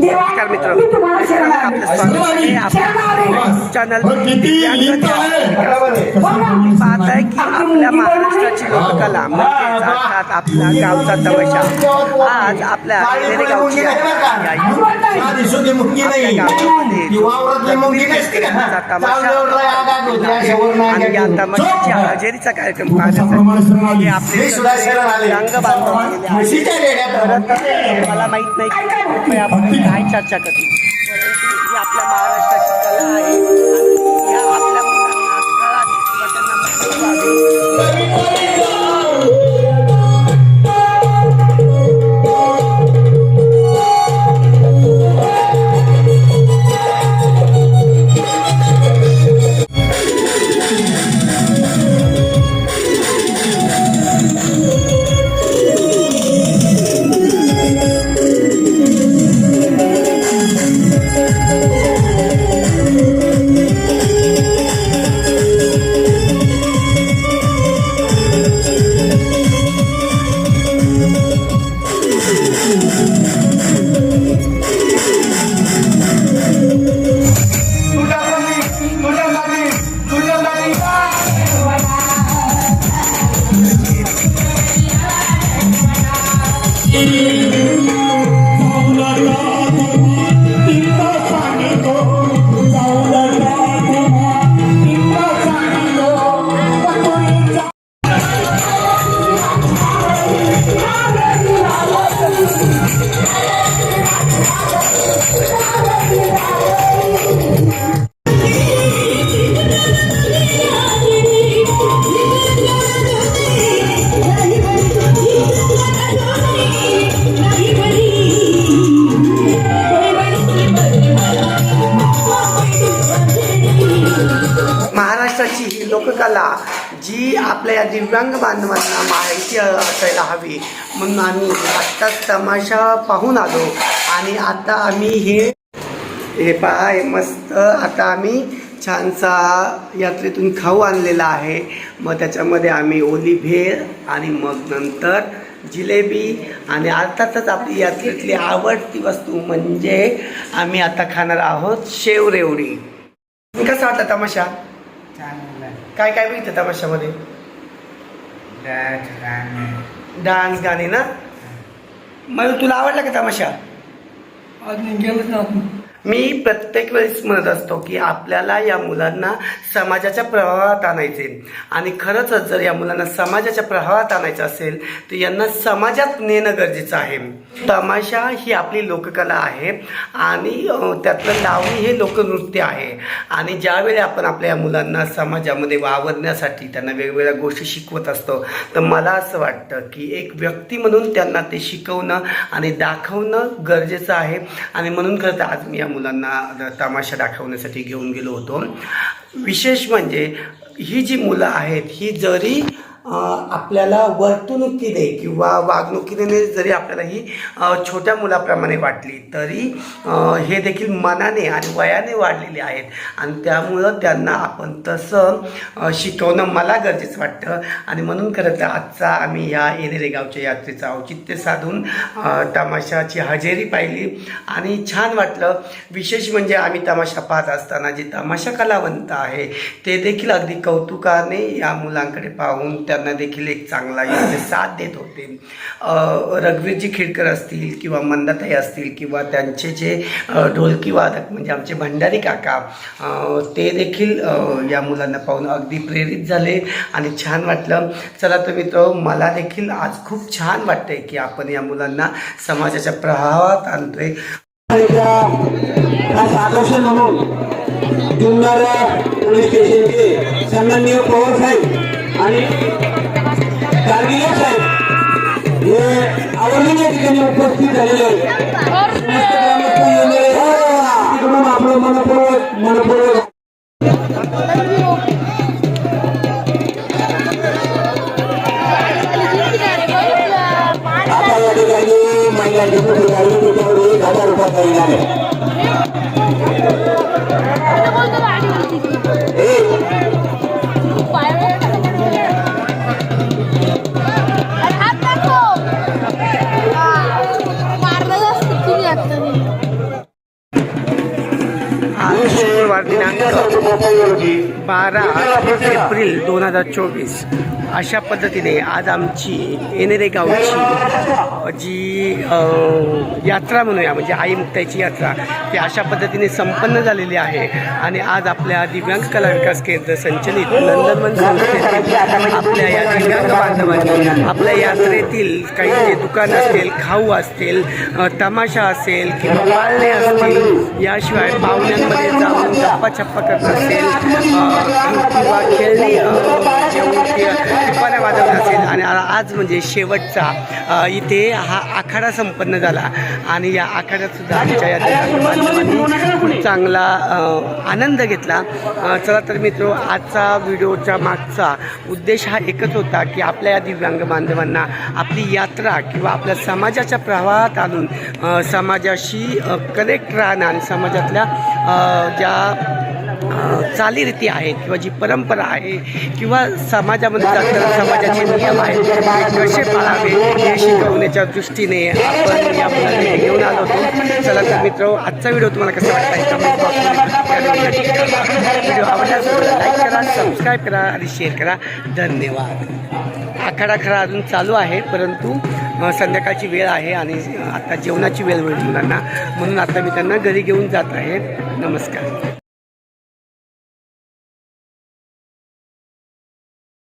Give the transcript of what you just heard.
नमस्कार मित्र आपलं चॅनल पाहत आहे? की आपल्या महाराष्ट्राची लोककला म्हणजेच अर्थात आपल्या गावचा तमाशा. आज आपल्या गावची आणि या. तमाशाची. हजेरीचा कार्यक्रम पाहण्यासाठी हे आपले. रंग तर मला माहीत नाही काय चर्चा करतील? परंतु ही आपल्या महाराष्ट्राची कला आहे. 你。महाराष्ट्राची ही लोककला जी आपल्या या दिव्यांग बांधवांना माहिती असायला हवी. म्हणून आम्ही आत्ताच तमाशा पाहून आलो. आणि आता आम्ही हे हे पहा हे मस्त आता आम्ही छानसा यात्रेतून खाऊ आणलेला आहे. मग त्याच्यामध्ये आम्ही ओली भेळ आणि मग नंतर जिलेबी आणि अर्थातच आपली यात्रेतली आवडती वस्तू म्हणजे आम्ही आता खाणार आहोत शेव रेवडी कसा वाटला तमाशा? काय काय बघितलं तमाशामध्ये? डान्स गाणे. ना? मग तुला आवडला का तमाशा? मी प्रत्येक वेळेस म्हणत असतो की आपल्याला या मुलांना समाजाच्या प्रभावात आणायचे. आणि खरंच जर या मुलांना समाजाच्या प्रभावात आणायचं असेल तर यांना समाजात नेणं गरजेचं आहे. तमाशा ही आपली लोककला आहे आणि त्यातलं लावणी हे लोकनृत्य आहे. आणि ज्यावेळी आपण आपल्या या मुलांना समाजामध्ये वावरण्यासाठी त्यांना वेगवेगळ्या गोष्टी शिकवत असतो तर मला असं वाटतं की एक व्यक्ती म्हणून त्यांना ते शिकवणं आणि दाखवणं गरजेचं आहे. आणि म्हणून खरं तर आज मी या मुलांना तमाशा दाखवण्यासाठी घेऊन गेलो होतो. विशेष म्हणजे ही जी मुलं आहेत ही जरी आपल्याला वर्तणुकीने किंवा वागणुकीने जरी आपल्याला ही छोट्या मुलाप्रमाणे वाटली तरी हे देखील मनाने आणि वयाने वाढलेले आहेत. आणि त्यामुळं त्यांना आपण तसं शिकवणं मला गरजेचं वाटतं. आणि म्हणून खरं तर आजचा आम्ही या येणेरे गावच्या यात्रेचं औचित्य साधून तमाशाची हजेरी पाहिली. आणि छान वाटलं. विशेष म्हणजे आम्ही तमाशा पाहत असताना जे तमाशा कलावंत आहे ते देखील अगदी कौतुकाने या मुलांकडे पाहून त्या त्यांना देखील एक चांगला योग्य साथ देत होते. रघुवीरजी खेडकर असतील किंवा मंदाताई असतील किंवा त्यांचे जे ढोलकी वादक म्हणजे आमचे भंडारी काका ते देखील या मुलांना पाहून अगदी प्रेरित झाले आणि छान वाटलं. चला तर मित्र मला देखील आज खूप छान वाटतंय की आपण या मुलांना समाजाच्या प्रभावात आणतोय. आकर्षण म्हणून जुन्नर पोलीस स्टेशनचे सन्माननीय पवार साहेब आणि गार्गिले साहेब हे आवर्जून या ठिकाणी उपस्थित झालेले आहेत. समस्त ग्रामस्थ येणारे तिकडून आपलं मनपूर्वक मनपूर्वक आता या ठिकाणी महिलांची कुठे गाडी त्याच्यावर एक हजार रुपयाचा इनाम आहे दिनांक बारा एप्रिल दोन हजार चोवीस अशा पद्धतीने आज आमची येणेरे गावची जी यात्रा म्हणूया म्हणजे आई मुक्ताईची यात्रा ती अशा पद्धतीने संपन्न झालेली आहे. आणि आज आपल्या दिव्यांग कला विकास केंद्र संचलित नंदनवन संस्थेतील आपल्या या दिव्यांग बांधवांनी आपल्या यात्रेतील काही जे दुकान असतील खाऊ असतील तमाशा असेल किंवा पाळणे असतील याशिवाय पाहुण्यांमध्ये जाऊन गप्पा छप्पा करत असेल किंवा खेळणी आज म्हणजे शेवटचा इथे हा आखाडा संपन्न झाला. आणि या आखाड्यातसुद्धा आमच्या या खूप चांगला आनंद घेतला. चला तर मित्र आजचा व्हिडिओच्या मागचा उद्देश हा एकच होता की आपल्या या दिव्यांग बांधवांना आपली यात्रा किंवा आपल्या समाजाच्या प्रवाहात आणून समाजाशी कनेक्ट राहणं आणि समाजातल्या ज्या चालीरीती आहेत किंवा जी परंपरा आहे किंवा समाजामध्ये जाताना समाजाचे नियम आहेत ते कसे पाळावे हे शिकवण्याच्या दृष्टीने आपण या मुलांना घेऊन आलो होतो. चला तर मित्र आजचा व्हिडिओ तुम्हाला कसा वाटला व्हिडिओ आवडल्यास लाईक करा सबस्क्राईब करा आणि शेअर करा. धन्यवाद. आखाडा खरा अजून चालू आहे परंतु संध्याकाळची वेळ आहे आणि आता जेवणाची वेळ होईल मुलांना. म्हणून आता मी त्यांना घरी घेऊन जात आहे. नमस्कार.